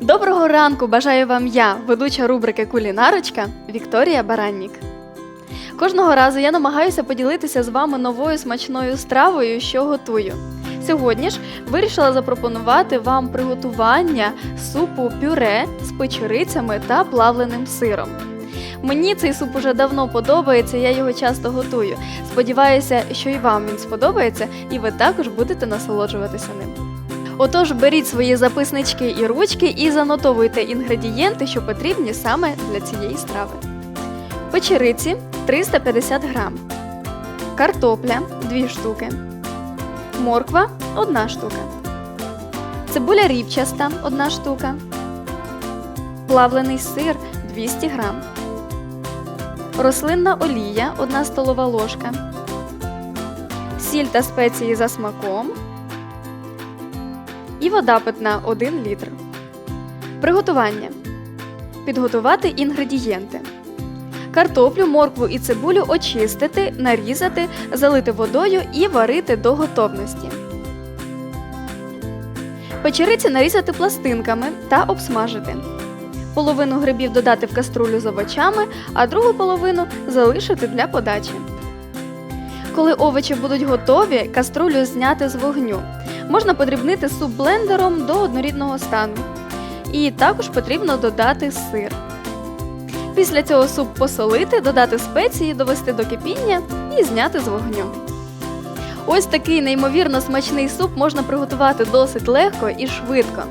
Доброго ранку бажаю вам я, ведуча рубрики Кулінарочка Вікторія Бараннік. Кожного разу я намагаюся поділитися з вами новою смачною стравою, що готую. Сьогодні ж вирішила запропонувати вам приготування супу пюре з печерицями та плавленим сиром. Мені цей суп уже давно подобається, я його часто готую. Сподіваюся, що і вам він сподобається, і ви також будете насолоджуватися ним. Отож, беріть свої записнички і ручки і занотовуйте інгредієнти, що потрібні саме для цієї страви. Печериці 350 грам, картопля 2 штуки, морква 1 штука, цибуля рівчаста 1 штука, плавлений сир 200 грам, рослинна олія 1 столова ложка, сіль та спеції за смаком і вода питна 1 літр. Приготування. Підготувати інгредієнти. Картоплю, моркву і цибулю очистити, нарізати, залити водою і варити до готовності. Печериці нарізати пластинками та обсмажити. Половину грибів додати в каструлю з овочами, а другу половину залишити для подачі. Коли овочі будуть готові, каструлю зняти з вогню. Можна подрібнити суп блендером до однорідного стану. І також потрібно додати сир. Після цього суп посолити, додати спеції, довести до кипіння і зняти з вогню. Ось такий неймовірно смачний суп можна приготувати досить легко і швидко.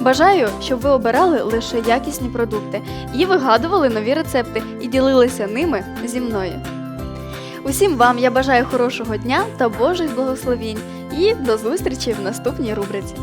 Бажаю, щоб ви обирали лише якісні продукти і вигадували нові рецепти і ділилися ними зі мною. Усім вам я бажаю хорошого дня та Божих благословінь і до зустрічі в наступній рубриці.